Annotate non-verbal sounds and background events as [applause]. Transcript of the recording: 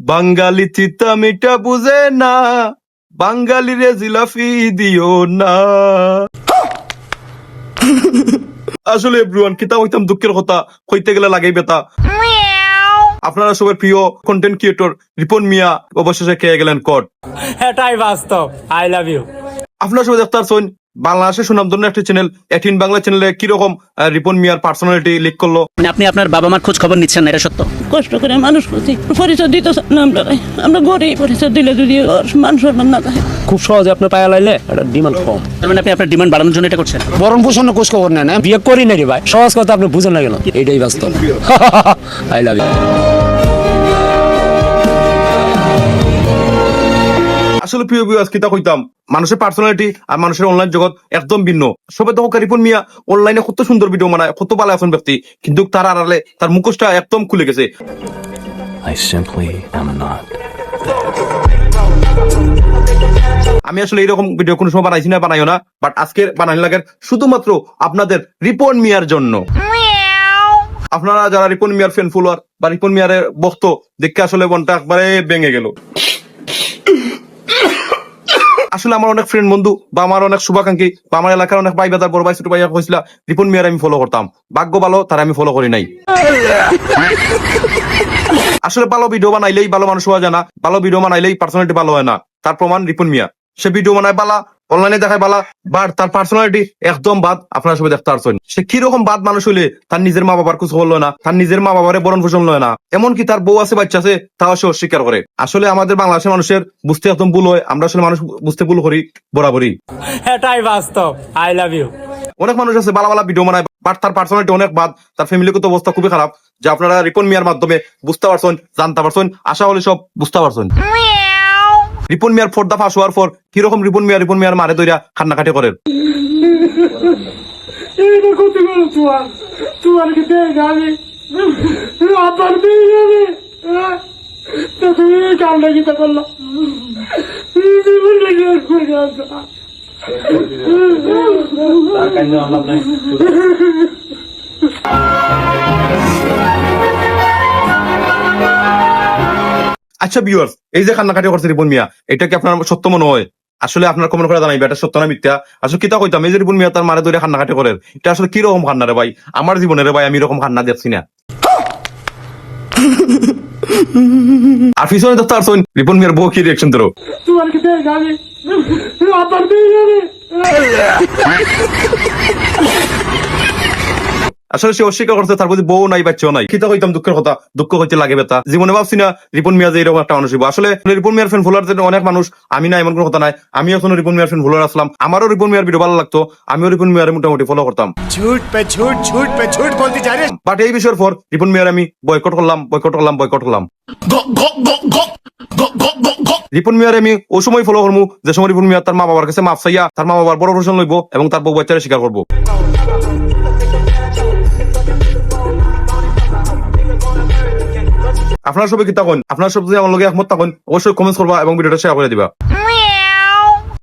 বাঙালি চিতা মিটা বুঝে না বাঙালি রে জিলাফি দিও না। আসলে এভরিওয়ান কিতা হইতাম দুঃখের কথা কইতে গেলে লাগেই বেতা আপনারা সবার প্রিয় কন্টেন্ট ক্রিয়েটর রিপন মিয়া অবশেষে খেয়ে গেলেন কট। এটাই বাস্তব। আই লাভ ইউ আপনারা সবাই দেখতে পারছেন বাংলাদেশের সুনামধন্য একটি চ্যানেল এটিন বাংলা চ্যানেলে কীরকম রিপন মিয়ার পার্সোনালিটি লিক করল? মানে আপনি আপনার বাবা মার খোঁজ খবর নিচ্ছেন না এটা সত্য? কষ্ট করে মানুষ করছি পরিচয় দিতে না আমরা আমরা গরিব পরিচয় দিলে যদি ওর মান না থাকে। খুব সহজে আপনি পায়া লাইলে এটা ডিমান্ড কম। তার মানে আপনি আপনার ডিমান্ড বাড়ানোর জন্য এটা করছেন? বরং পোষণ খোঁজ খবর নেন হ্যাঁ? বিয়ে করি না রে ভাই সহজ কথা আপনি বুঝেন না কেন? এটাই বাস্তব। আই লাভ ইউ আসলে প্রিয় ভিউয়ার্স কিতা কইতাম? মানুষের পার্সোনালিটি আর মানুষের অনলাইন জগৎ একদম ভিন্ন। সবে তো রিপন মিয়া অনলাইনে কত সুন্দর ভিডিও বানায় কত ভালো এখন ব্যক্তি। কিন্তু তার আড়ালে তার মুখোশটা একদম খুলে গেছে। I simply am not. আমি আসলে এরকম ভিডিও কোনো সময় বানাইছি না বানাইও না। বাট আজকে বানাই লাগে শুধুমাত্র আপনাদের রিপন মিয়ার জন্য। আপনারা যারা রিপন মিয়ার ফ্যান ফলোয়ার বা রিপন মিয়ার বক্ত দেখে আসলে মনটা একবারে ভেঙে গেল। আসলে আমার অনেক ফ্রেন্ড বন্ধু বা আমার অনেক শুভাকাঙ্ক্ষী বা আমার এলাকার অনেক ভাই বেদার বড় ভাই, ছোট ভাই হয়েছিল, রিপন মিয়ার আমি ফলো করতাম। ভাগ্য ভালো, তারা আমি ফলো করি নাই। আসলে ভালো ভিডিও বানাইলেই ভালো মানুষ হওয়া যায় না, ভালো ভিডিও বানাইলেই পার্সোনালিটি ভালো হয় না। তার প্রমাণ রিপন মিয়া। সে ভিডিও বানায় বালা অনলাইনে দেখায় বালা বাট তার পার্সোনালিটি একদম বাদ আপনারা সবাই দেখতে পারছেন। সে কীরকম বাদ মানুষ হইলে তার নিজের মা বাবার কিছু হলো না তার নিজের মা বাবারে বরণ পোষণ লয় না। এমনকি তার বউ আছে বাচ্চা আছে তাও সে অস্বীকার করে। আসলে আমাদের বাংলাদেশের মানুষের বুঝতে একদম ভুল হয় আমরা আসলে মানুষ বুঝতে ভুল করি বরাবরই। এটাই বাস্তব। আই লাভ ইউ অনেক মানুষ আছে বালা বালা ভিডিও বানায় বাট তার পার্সোনালিটি অনেক বাদ তার ফ্যামিলিগত অবস্থা খুবই খারাপ। যে আপনারা রিপন মিয়ার মাধ্যমে বুঝতে পারছেন জানতে পারছেন আশা হলে সব বুঝতে পারছেন। রিপন মিয়ার ফোর্দা ফাঁস হওয়ার পর কীরকম রিপন মিয়া রিপন মিয়ার মারে দইরা কান্নাকাটি করেন? [laughs] আচ্ছা ভিউয়ার্স এই যে কান্নাকাটি করছে রিপন মিয়া, এটা কি আপনার সত্য মনে হয়? আসলে আপনার কমন করে জানাইবে, এটা সত্য না মিথ্যা? আসলে কিতা কইতাম, এই যে রিপন মিয়া তার মারে দইরা কান্নাকাটি করেন এটা আসলে কি রকম কান্না রে ভাই? আমার জীবনে রে ভাই, আমি এরকম কান্না দেখছি না। আর পিছনে দেখতে পারছেন রিপন মিয়ার বউ কি রিয়াকশন যাবে আসলে সে অস্বীকার করছে তার প্রতি বউ নাই বাচ্চাও নাই। কিতা কইতাম দুঃখের কথা? দুঃখ হইতে লাগে বেতা জীবনে ভাবছি না রিপন মিয়া যে এরকম একটা মানুষ হইবো। আসলে রিপন মিয়ার ফ্যান ফলোয়ার অনেক মানুষ আমি না এমন কোনো কথা নাই। আমি এখন রিপন মিয়ার ফ্যান ফলোয়ার আসলাম। আমারও রিপন মিয়ার ভিডিও ভালো লাগতো আমিও রিপন মিয়ার মোটামুটি ফলো করতাম। বাট এই বিষয়ের পর রিপন মিয়ার আমি বয়কট করলাম বয়কট করলাম বয়কট করলাম। রিপন মিয়ার আমি ওই সময় ফলো করব যে সময় রিপন মিয়ার তার মা বাবার কাছে মাফ চাইয়া তার মা বাবার বড় প্রশ্ন লইব এবং তার বউ বাচ্চারা স্বীকার করব। আপনারা সবাই কি তখন? আপনারা সব যদি আমার লগে একমত তখন অবশ্যই কমেন্ট করবা এবং ভিডিওটা শেয়ার করে দিবা।